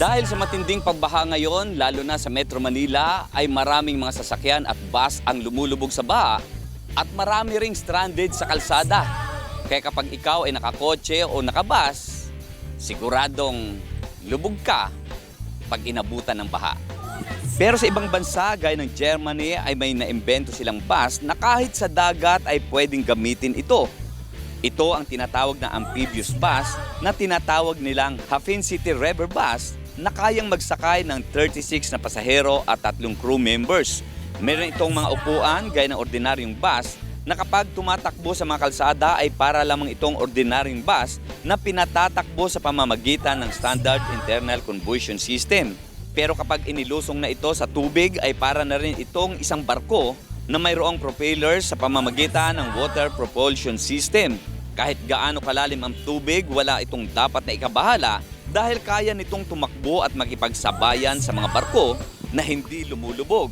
Dahil sa matinding pagbaha ngayon, lalo na sa Metro Manila, ay maraming mga sasakyan at bus ang lumulubog sa baha at marami ring stranded sa kalsada. Kaya kapag ikaw ay nakakotse o nakabas, siguradong lubog ka pag inabutan ng baha. Pero sa ibang bansa, gaya ng Germany, ay may naimbento silang bus na kahit sa dagat ay pwedeng gamitin ito. Ito ang tinatawag na amphibious bus na tinatawag nilang Hafen City River Bus na kayang magsakay ng 36 na pasahero at tatlong crew members. Meron itong mga upuan gaya ng ordinaryong bus na kapag tumatakbo sa mga kalsada ay para lamang itong ordinaryong bus na pinatatakbo sa pamamagitan ng Standard Internal Combustion System. Pero kapag inilusong na ito sa tubig ay para na rin itong isang barko na mayroong propellers sa pamamagitan ng water propulsion system. Kahit gaano kalalim ang tubig, wala itong dapat na ikabahala dahil kaya nitong tumakbo at makipagsabayan sa mga barko na hindi lumulubog.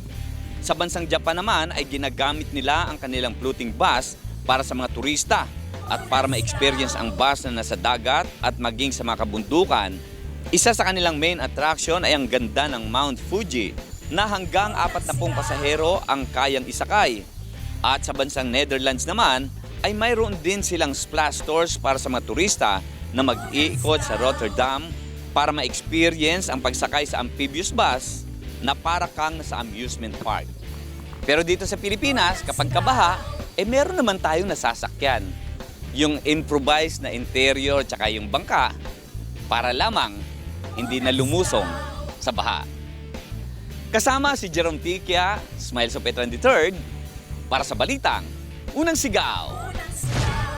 Sa bansang Japan naman ay ginagamit nila ang kanilang floating bus para sa mga turista at para ma-experience ang bus na nasa dagat at maging sa mga kabundukan. Isa sa kanilang main attraction ay ang ganda ng Mount Fuji na hanggang 40 pasahero ang kayang isakay. At sa bansang Netherlands naman ay mayroon din silang splash tours para sa mga turista na mag-iikot sa Rotterdam para ma-experience ang pagsakay sa amphibious bus na para kang nasa amusement park. Pero dito sa Pilipinas, kapag kabaha, eh meron naman tayong nasasakyan. Yung improvised na interior tsaka yung bangka para lamang hindi na lumusong sa baha. Kasama si Jerome Tikia, Smiles of Petron III, para sa Balitang, Unang Sigaw.